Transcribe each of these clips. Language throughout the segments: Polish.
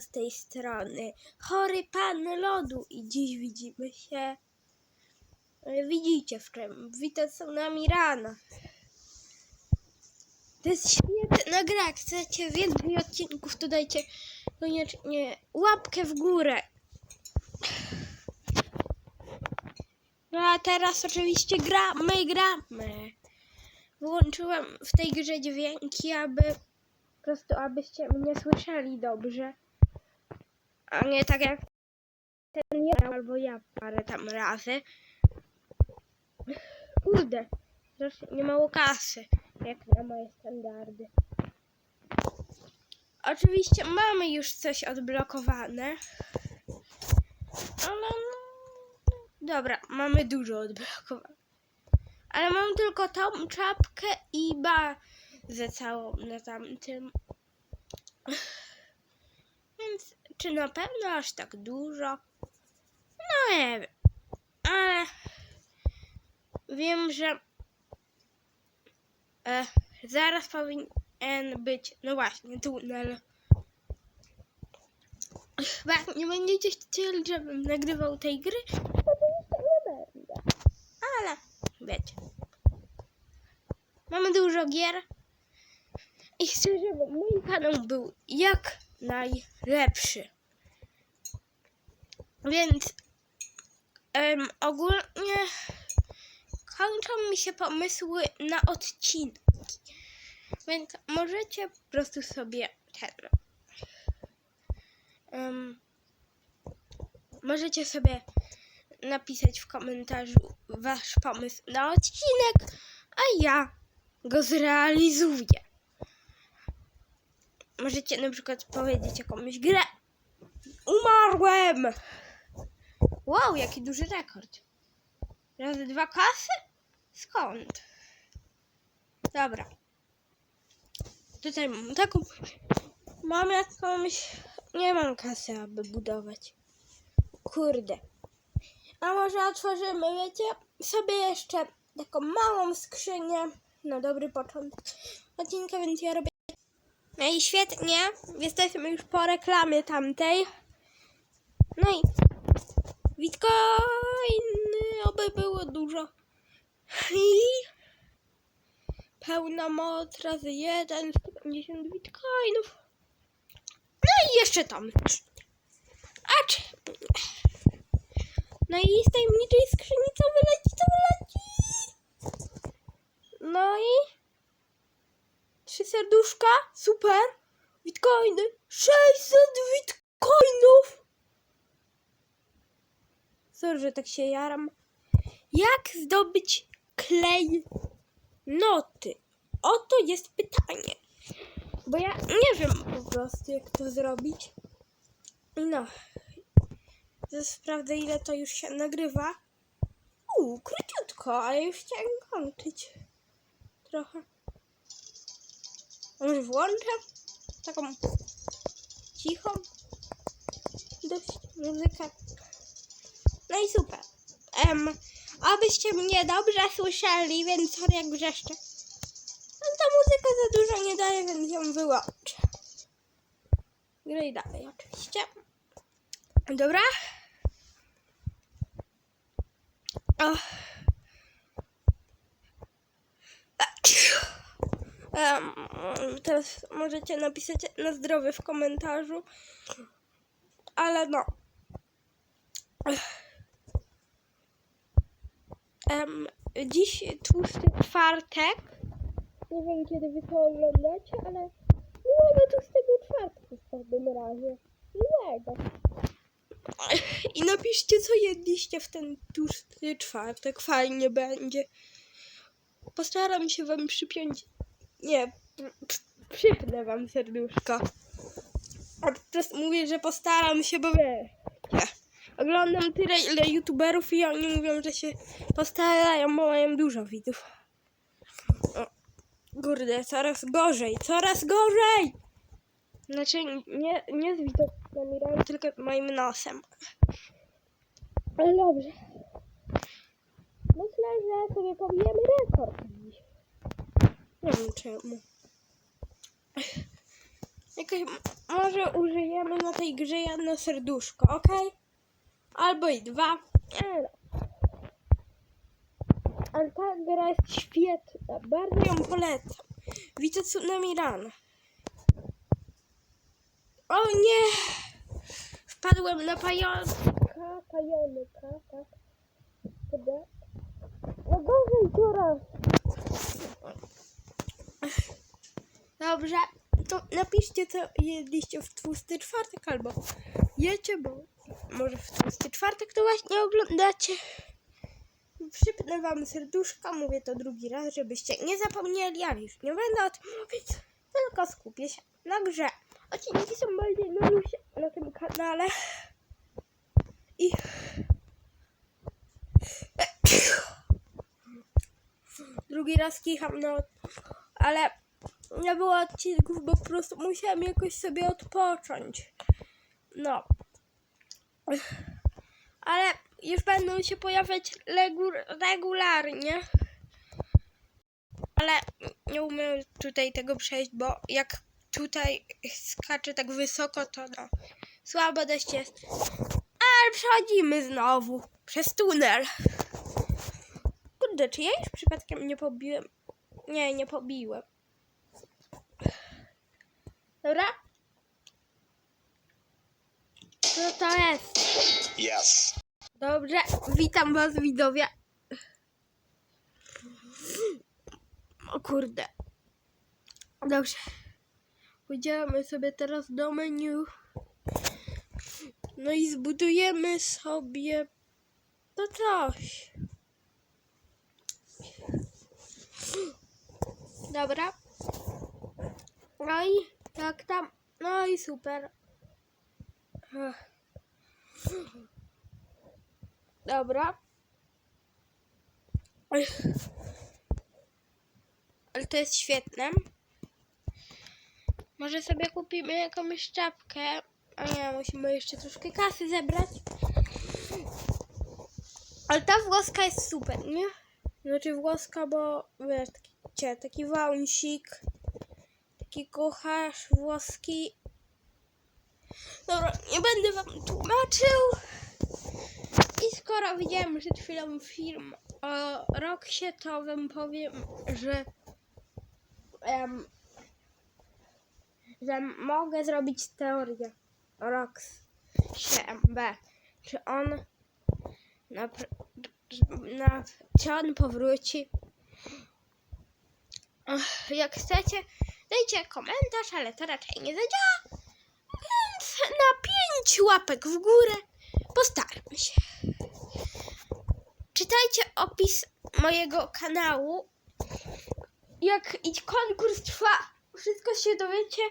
z tej strony. Chory pan lodu i dziś widzimy się. e, Widzicie w czym? Witam z nami rano. To jest świetna gra. Jak chcecie więcej odcinków, to dajcie koniecznie łapkę w górę. No a teraz oczywiście gramy, gramy. Wyłączyłem w tej grze dźwięki, aby po prostu abyście mnie słyszeli dobrze. A nie tak jak ten ja albo ja parę tam razy. Kurde, nie mało kasy, jak na moje standardy. Oczywiście mamy już coś odblokowane. Ale no... Dobra, mamy dużo odblokowane. Ale mam tylko tą czapkę i bazę całą na tamtym. Więc czy na pewno aż tak dużo? No nie wiem. Ale wiem, że e, zaraz powinien być, no właśnie, tunel. Chyba nie będziecie chcieli, żebym nagrywał tej gry, to nie będę. Ale wiecie. Mamy dużo gier. I chcę, żeby mój kanał był jak najlepszy. Więc ogólnie kończą mi się pomysły na odcinki. Więc możecie po prostu sobie ten. możecie sobie napisać w komentarzu wasz pomysł na odcinek, a ja go zrealizuję. Możecie na przykład powiedzieć jakąś grę. Umarłem! Wow, jaki duży rekord. Razy dwa kasy? Skąd? Dobra. Tutaj mam taką. Mam jakąś. Nie mam kasy, aby budować. Kurde. A może otworzymy, wiecie, sobie jeszcze taką małą skrzynię na dobry początek odcinka, więc ja robię. No i świetnie, jesteśmy już po reklamie tamtej. No i bitcoiny, oby było dużo. I pełna moc razy jeden, 150 bitcoinów. No i jeszcze tam. A czy... No i z tajemniczej skrzyni co wyleci, co wyleci. No i serduszka, super. Bitcoiny, 600 bitcoinów. Sorry, że tak się jaram. Jak zdobyć klej noty? Oto jest pytanie. Bo ja nie wiem po prostu, jak to zrobić. No. Sprawdzę, ile to już się nagrywa. Uuu, króciutko, ale już chciałem kończyć. Trochę. Może włączę taką cichą dość muzykę. No i super. Em, abyście mnie dobrze słyszeli, więc sorry jak wrzeszczę. No ta muzyka za dużo nie daje, więc ją wyłączę. Graj dalej oczywiście. Dobra. O. Teraz możecie napisać na zdrowie w komentarzu. Ale no. Em, dziś tłusty czwartek. Nie wiem kiedy wy to oglądacie, ale miłego tłustego czwartku w każdym razie. Miłego. I napiszcie, co jedliście w ten tłusty czwartek. Fajnie będzie. Postaram się wam przypiąć. Nie, przypnę wam serduszko. A teraz mówię, że postaram się, bo wiecie. Oglądam tyle, ile youtuberów i oni mówią, że się postarają, bo mają dużo widzów. O, kurde, coraz gorzej, coraz gorzej! Znaczy, nie, nie z widokami, tylko moim nosem. Ale dobrze. Myślę, że sobie pobijemy rekord. Nie wiem czemu. Jakoś, może użyjemy na tej grze jedno serduszko, ok? Albo i dwa. Ale ta gra jest świetna. Bardzo ją polecam. Widzę Tsunami Run. O nie! Wpadłem na pająka. Pająka, tak. No gorzej coraz. Dobrze, to napiszcie co jedliście w tłusty czwartek albo jecie, bo może w tłusty czwartek to właśnie oglądacie. Przypnę wam serduszka, mówię to drugi raz, żebyście nie zapomnieli, ale już nie będę o tym mówić, tylko skupię się na grze. Odcinki są bardziej na luzie na tym kanale. I... Drugi raz kicham, no, ale nie było odcinków, bo po prostu musiałam jakoś sobie odpocząć. No. Ale już będą się pojawiać regularnie. Ale nie umiem tutaj tego przejść, bo jak tutaj skaczę tak wysoko, to no słabo dość jest. Ale przechodzimy znowu przez tunel. Kurde, czy ja już przypadkiem nie pobiłem? Nie, nie pobiłem. Dobra? Co to jest? Yes. Dobrze, witam was widzowie. O kurde. Dobrze. Pójdziemy sobie teraz do menu. No i zbudujemy sobie to coś. Dobra. No i jak tam? No i super. Dobra. Ale to jest świetne. Może sobie kupimy jakąś czapkę. A nie, musimy jeszcze troszkę kasy zebrać. Ale ta włoska jest super, nie? Znaczy włoska, bo wiesz, taki, cie, taki taki kucharz włoski. Dobra, nie będę wam tłumaczył. I skoro widziałem przed chwilą film o Roxie, to wam powiem, że em, że mogę zrobić teorię o Rox MB. Czy on na, na, czy on powróci? Jak chcecie, dajcie komentarz, ale to raczej nie zadziała. Więc na pięć łapek w górę postaramy się. Czytajcie opis mojego kanału. Jak konkurs trwa, wszystko się dowiecie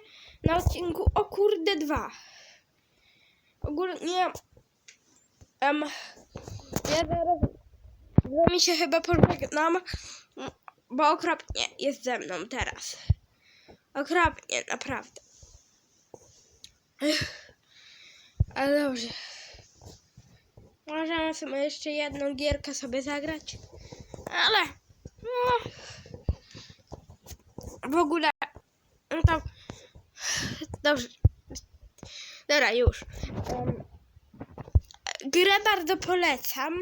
na odcinku o kurde 2. Ogólnie em, ja zaraz z wami się chyba pożegnam, bo okropnie jest ze mną teraz. Okropnie, naprawdę. Ale dobrze. Możemy sobie jeszcze jedną gierkę sobie zagrać. Ale no, w ogóle no to dobrze. Dobra, już. Em, grę bardzo polecam.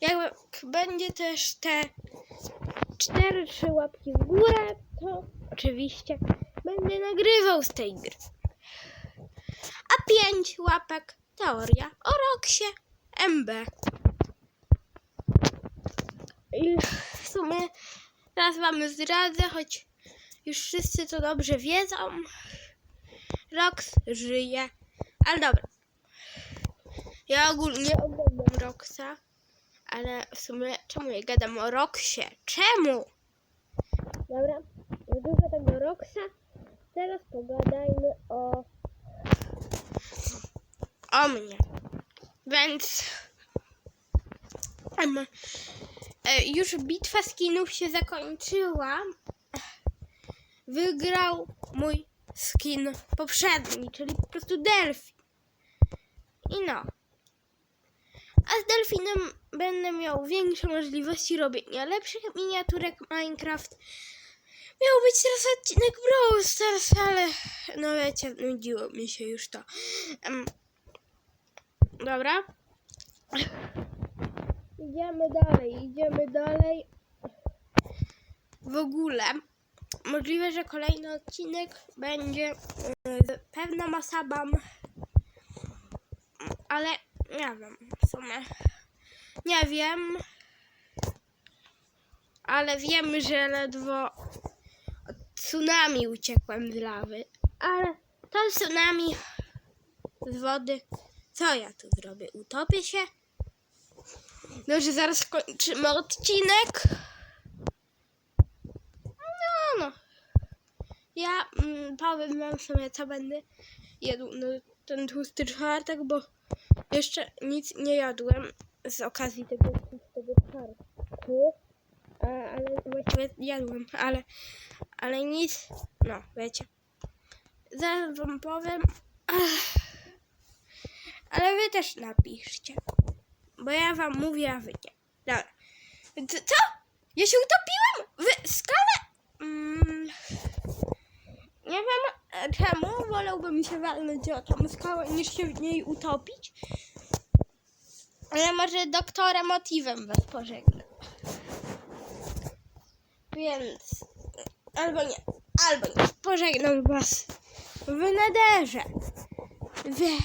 Jak będzie też te 4-3 łapki w górę, to oczywiście będę nagrywał z tej gry. A 5 łapek teoria o Roxie MB. I w sumie teraz wam zdradzę, choć już wszyscy to dobrze wiedzą. Rox żyje. Ale dobra. Ja ogólnie oglądam Roxa, ale w sumie czemu ja gadam o Roxie? Czemu? Dobra, dużo tego Roxa. Teraz pogadajmy o o mnie. Więc e, już bitwa skinów się zakończyła. Wygrał mój skin poprzedni, czyli po prostu delfin. I no. A z delfinem będę miał większe możliwości robienia lepszych miniaturek Minecraft. Miał być teraz odcinek Brawl Stars, ale no wiecie, nudziło mi się już to. Em, dobra. Idziemy dalej, idziemy dalej. W ogóle możliwe, że kolejny odcinek będzie e, z pewną osobą, ale nie wiem w sumie. Nie wiem, ale wiem, że ledwo tsunami uciekłem z lawy. Ale to tsunami z wody. Co ja tu zrobię? Utopię się? No, że zaraz kończymy odcinek. No, no. Ja mm, powiem wam sobie, co będę jadł no, ten tłusty czwartek, bo jeszcze nic nie jadłem z okazji tego tłustego czwartku. Ale właściwie jadłem, ale, ale nic, no wiecie. Zaraz wam powiem, ale wy też napiszcie, bo ja wam mówię, a wy nie. Dobra. Co? Ja się utopiłem w skalę? Mm, nie wiem e, czemu, wolałbym się walnąć o tą skałę niż się w niej utopić. Ale może doktora motywem was pożegnam. Więc albo nie, albo nie. Pożegnam was w nederze. Wie.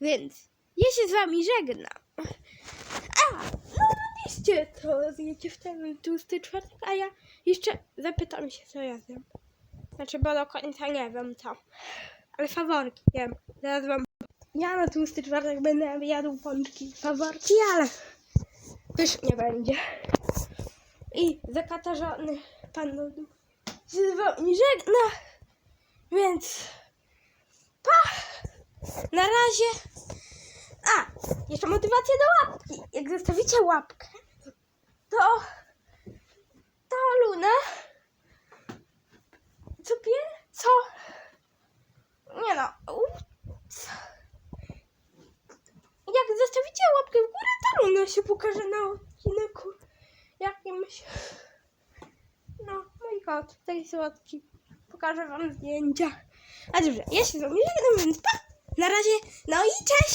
Więc ja się z wami żegnam. A, no napiszcie to, zjecie w ten tłusty czwartek, a ja jeszcze zapytam się, co ja wiem. Znaczy, bo do końca nie wiem co. Ale faworki wiem. Zaraz wam... Ja na tłusty czwartek będę jadł pączki faworki, ale też nie będzie. I zakatarzony pan lodu się z wami żegna. Więc pa! Na razie. A, jeszcze motywacja do łapki. Jak zostawicie łapkę, to to Luna co pier... co? Nie no. Jak zostawicie łapkę w górę, to Luna się pokaże na odcinku jakimś. No, kot, taki słodki. Pokażę wam zdjęcia. A dobrze, ja się z wami więc pa! Na razie, no i cześć!